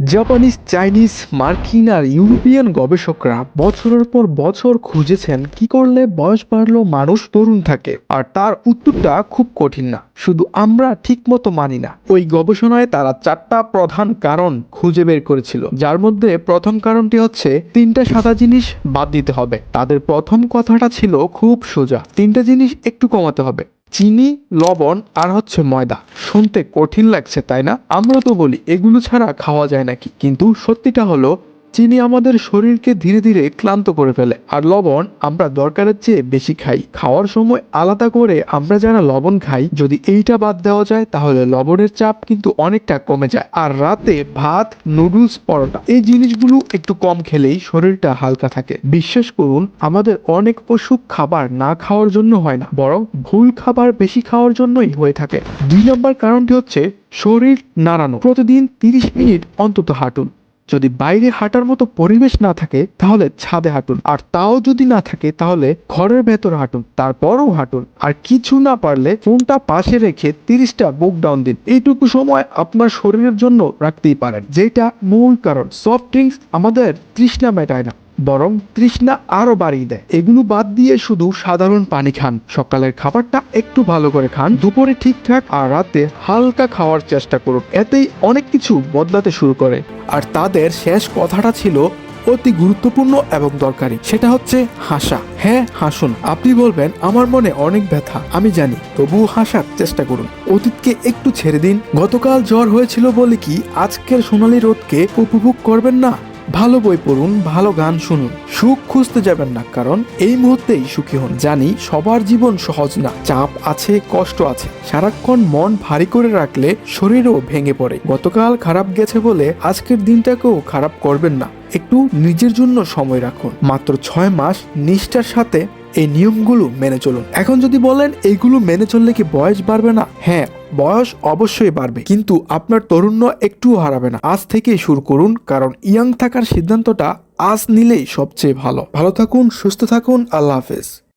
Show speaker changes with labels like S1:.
S1: Japanese, Chinese, মার্কিন আর European গবেষকরা বছরের পর বছর খুঁজেছেন কি করলে বয়স বাড়লেও মানুষ তরুণ থাকে। আর তার উত্তরটা খুব কঠিন না, শুধু আমরা ঠিকমতো মানি না। ওই গবেষণায় তারা চারটা প্রধান কারণ খুঁজে বের করেছিল। যার মধ্যে প্রথম কারণটি হচ্ছে, তিনটা সাদা জিনিস বাদ দিতে হবে। তাদের প্রথম কথাটা ছিল, খুব সোজা, তিনটা জিনিস একটু কমাতে হবে। চিনি, লবণ আর হচ্ছে ময়দা। শুনতে কঠিন লাগছে, তাই না? আমরা তো বলি, এগুলো ছাড়া খাওয়া যায় নাকি? কিন্তু সত্যিটা হলো চিনি আমাদের শরীরকে ধীরে ধীরে ক্লান্ত করে ফেলে, আর লবণ আমরা দরকারের চেয়ে বেশি খাই। খাওয়ার সময় আলাদা করে আমরা যারা লবণ খাই, যদি এইটা বাদ দেওয়া যায়, তাহলে লবণের চাপ কিন্তু অনেকটা কমে যায়। আর রাতে ভাত, নুডলস, পরোটা, এই জিনিসগুলো একটু কম খেলেই শরীরটা হালকা থাকে। বিশ্বাস করুন, আমাদের অনেক অসুখ খাবার না খাওয়ার জন্য হয় না, বরং ভুল খাবার বেশি খাওয়ার জন্যই হয়ে থাকে। দুই নম্বর কারণটি হচ্ছে, শরীর নাড়ানো। প্রতিদিন তিরিশ মিনিট অন্তত হাঁটুন। যদি বাইরে হাঁটার মতো পরিবেশ না থাকে, তাহলে ছাদে হাঁটুন। আর তাও যদি না থাকে, তাহলে ঘরের ভেতর হাঁটুন, তারপরও হাঁটুন। আর কিছু না পারলে ফোনটা পাশে রেখে তিরিশটা বুক ডাউন দিন। এইটুকু সময় আপনার শরীরের জন্য রাখতেই পারেন, যেটা মূল কারণ। সফট ড্রিঙ্কস আমাদের তৃষ্ণা মেটায় না। বরং তৃষ্ণা আরও বাড়িয়ে দেয়। এগুলো বাদ দিয়ে শুধু সাধারণ পানি খান। সকালের খাবারটা একটু ভালো করে খান। দুপুরে ঠিকঠাক আর রাতে হালকা খাওয়ার চেষ্টা করুন। এতেই অনেক কিছু বদলাতে শুরু করে। আর তাদের শেষ কথাটা ছিল অতি গুরুত্বপূর্ণ এবং দরকারি। সেটা হচ্ছে হাসা। হ্যাঁ হাসুন। আপনি বলবেন, আমার মনে অনেক ব্যথা। আমি জানি। তবুও হাসার চেষ্টা করুন। অতীতকে একটু ছেড়ে দিন। গতকাল জ্বর হয়েছিল বলে কি আজকের সোনালি রোদকে উপভোগ করবেন না? ভালো বই পড়ুন, ভালো গান শুনুন। সুখ খুঁজতে যাবেন না, কারণ এই মুহূর্তেই সুখী হন। জানি সবার জীবন সহজ না, চাপ আছে, কষ্ট আছে। সারাক্ষণ মন ভারী করে রাখলে শরীরও ভেঙে পড়ে। গতকাল খারাপ গেছে বলে আজকের দিনটাকেও খারাপ করবেন না। একটু নিজের জন্য সময় রাখুন। মাত্র ছয় মাস নিষ্ঠার সাথে এই নিয়মগুলো মেনে চলুন। এখন যদি বলেন, এইগুলো মেনে চললে কি বয়স বাড়বে না? হ্যাঁ বয়স অবশ্যই বাড়বে। কিন্তু আপনার তরুণ্য একটুও হারাবে না। আজ থেকেই শুরু করুন, কারণ ইয়াং থাকার সিদ্ধান্তটা আজ নিলেই সবচেয়ে ভালো। ভালো থাকুন, সুস্থ থাকুন, আল্লাহ হাফেজ।